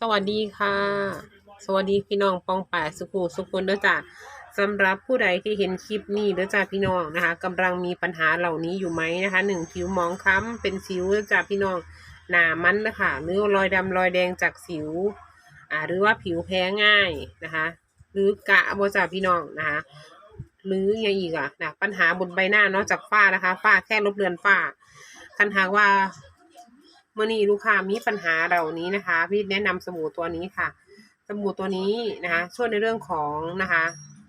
สวัสดีค่ะ สวัสดีพี่น้องปองป่าสุขุสุขุนเด้อจ้ะสำหรับผู้ใดที่เห็นคลิปนี้เด้อจ้ะพี่น้องนะคะกำลังมีปัญหาเหล่านี้อยู่ไหมนะคะหนึ่งผิวมองคล้ำเป็นสิวเด้อจ้ะพี่น้องหนามันนะคะหรือรอยดำรอยแดงจากสิวอ่าหรือว่าผิวแพ้ง่ายนะคะ หรือกะบ่จ้ะพี่น้องนะคะหรือยังอีกอะนะปัญหาบนใบหน้านอกจากฝ้านะคะฝ้าแค่ลบเลือนฝ้าคันหากว่า เมื่อนี้ลูกค้ามีปัญหาเหล่านี้นะคะ พี่แนะนำสบู่ตัวนี้ค่ะ สบู่ตัวนี้นะคะ ช่วยในเรื่องของนะคะ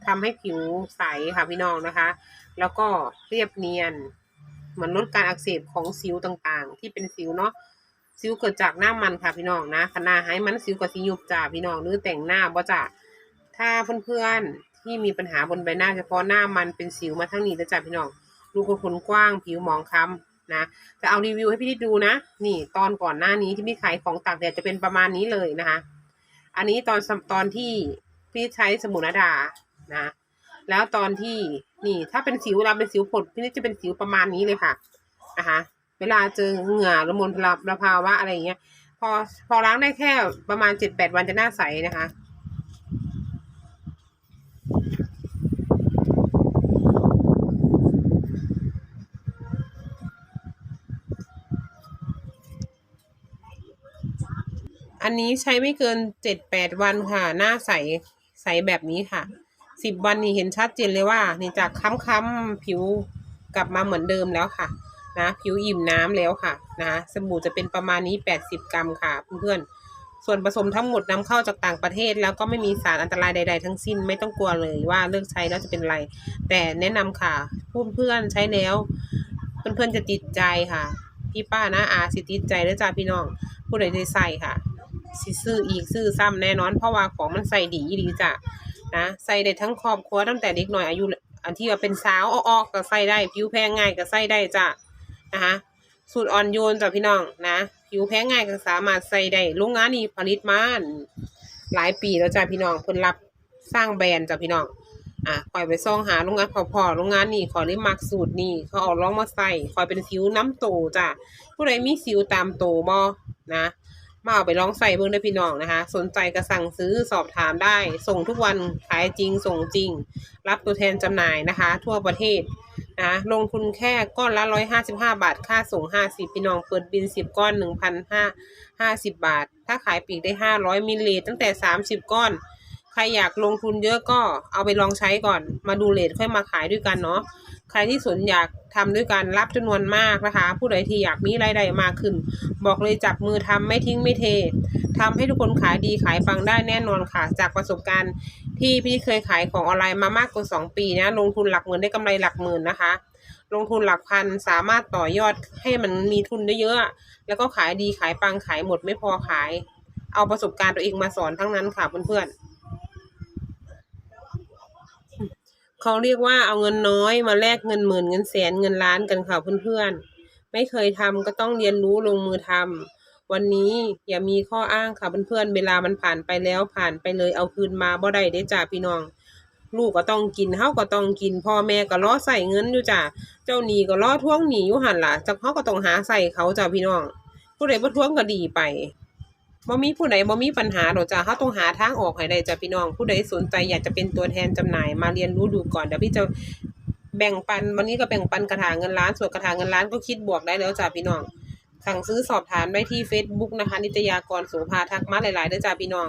ทำให้ผิวใสค่ะพี่น้องนะคะ แล้วก็เรียบเนียนเหมือนลดการอักเสบของสิวต่างๆ ที่เป็นสิวเนาะสิวเกิดจากหน้ามันค่ะพี่น้องนะขนาให้มันสิวกับสิยุบจ่าพี่น้องหรือแต่งหน้าบ่จ่าถ้าเพื่อนๆที่มีปัญหาบนใบหน้าเฉพาะหน้ามันเป็นสิวมาทั้งนี้แล้วจ้ะพี่น้องรูขุมขนกว้างผิวหมองคล้ำ นะจะเอารีวิวให้พี่ได้ดูนะ นี่ตอนก่อนหน้านี้ที่พี่ขายของตากแดดจะเป็นประมาณนี้เลยนะคะ อันนี้ตอนตอนที่พี่ใช้สมุนดานะ แล้วตอนที่นี่ถ้าเป็นสิวเราเป็นสิวผดพี่นี่จะเป็นสิวประมาณนี้เลยค่ะนะคะเวลาเจอเหงื่อหรือมลพลภาวะอะไรอย่างเงี้ย พอพอล้างได้แค่ประมาณเจ็ดแปดวันจะหน้าใสนะคะ อันนี้ใช้ไม่เกินเจ็ดแปดวันค่ะ หน้าใสใสแบบนี้ค่ะสิบวันนี่เห็นชัดเจนเลยว่า นี่จากค้ำๆผิวกลับมาเหมือนเดิมแล้วค่ะนะผิวอิ่มน้ำแล้วค่ะนะสบู่จะเป็นประมาณนี้แปดสิบกรัมค่ะเพื่อนๆส่วนผสมทั้งหมดนำเข้าจากต่างประเทศ แล้วก็ไม่มีสารอันตรายใด ๆ ทั้งสิ้นไม่ต้องกลัวเลยว่าเลิกใช้แล้วจะเป็นไร แต่แนะนำค่ะเพื่อนๆใช้แล้ว เพื่อนๆจะติดใจค่ะ พี่ป้านะอาสิติดใจแล้วจ้าพี่น้องผู้ใดได้ใส่ค่ะ สิซื้ออีกซื้อซ้ำแน่นอน เพราะว่าของมันใส่ดีดีจ้ะนะใส่ได้ทั้งครอบครัวตั้งแต่เด็กหน่อยอายุอันที่ว่าเป็นสาวอ้อกๆก็ใส่ได้ผิวแพ้ง่ายก็ใส่ได้จ้ะนะคะสูตรอ่อนโยนจ้ะพี่น้องนะผิวแพ้ง่ายก็สามารถใส่ได้โรงงานนี้ผลิตมาหลายปีแล้วจ้ะพี่น้องเพิ่นรับสร้างแบรนด์จ้ะพี่น้องอะคอยไปซ่องหาโรงงานพอๆโรงงานนี้ขอได้มักสูตรนี้เขาเอาลองมาใส่คอยเป็นสิวน้ำโตจ้ะผู้ใดมีสิวตามโตบ่นะ มาเอาไปลองใส่เบิ่งได้พี่น้องนะคะ สนใจก็สั่งซื้อสอบถามได้ ส่งทุกวันขายจริง ส่งจริง รับตัวแทนจำหน่ายนะคะ ทั่วประเทศนะลงทุนแค่ก้อนละร้อยห้าสิบห้าบาท ค่าส่งห้าสิบพี่น้องเปิดบินสิบก้อนหนึ่งพันห้าห้าสิบบาท ถ้าขายปีกได้ห้าร้อยมิลลิลิตรตั้งแต่สามสิบก้อน ใครอยากลงทุนเยอะก็เอาไปลองใช้ก่อน มาดูเลทค่อยมาขายด้วยกันเนาะ ใครที่สนอยาก ทำด้วยกันรับจำนวนมากนะคะ ผู้ใดที่อยากมีรายได้มากขึ้น บอกเลยจับมือทำไม่ทิ้งไม่เททำให้ทุกคนขายดีขายปังได้แน่นอนค่ะ จากประสบการณ์ที่พี่เคยขายของออนไลน์มามากกว่า 2 ปีนะลงทุนหลักหมื่นได้กำไรหลักหมื่นนะคะ ลงทุนหลักพันสามารถต่อยอดให้มันมีทุนได้เยอะ แล้วก็ขายดีขายปังขายหมดไม่พอขาย เอาประสบการณ์ตัวเองมาสอนทั้งนั้นค่ะเพื่อนๆ เขาเรียกว่าเอาเงินน้อยมาแลกเงินหมื่นเงินแสนเงินล้านกันค่ะเพื่อนๆ ไม่เคยทำก็ต้องเรียนรู้ลงมือทำวันนี้อย่ามีข้ออ้างค่ะเพื่อนๆ เวลามันผ่านไปแล้วผ่านไปเลยเอาคืนมาบ่ได้ได้จ้าพี่น้อง ลูกก็ต้องกินเฮาก็ต้องกิน พ่อแม่ก็รอใส่เงินอยู่จ้ะเจ้าหนี้ก็รอท่วงหนี้อยู่หันล่ะจักเฮาก็ต้องหาใส่เขาจ้ะพี่น้องผู้ใดบ่ท่วงก็ดีไป บ่มีผู้ใดบ่มีปัญหาดอกจ้ะเฮาต้องหาทางออกให้ได้จ้ะพี่น้อง ผู้ใดสนใจอยากจะเป็นตัวแทนจำหน่ายมาเรียนรู้ดูก่อนเดี๋ยวพี่จะแบ่งปันวันนี้ก็แบ่งปันกระถางเงินล้านส่วนกระถางเงินล้านก็คิดบวกได้แล้วจ้ะพี่น้อง สั่งซื้อสอบถามได้ที่ Facebook นะคะ นิตยากรโสภาทักมาหลายๆเด้อจ้ะพี่น้อง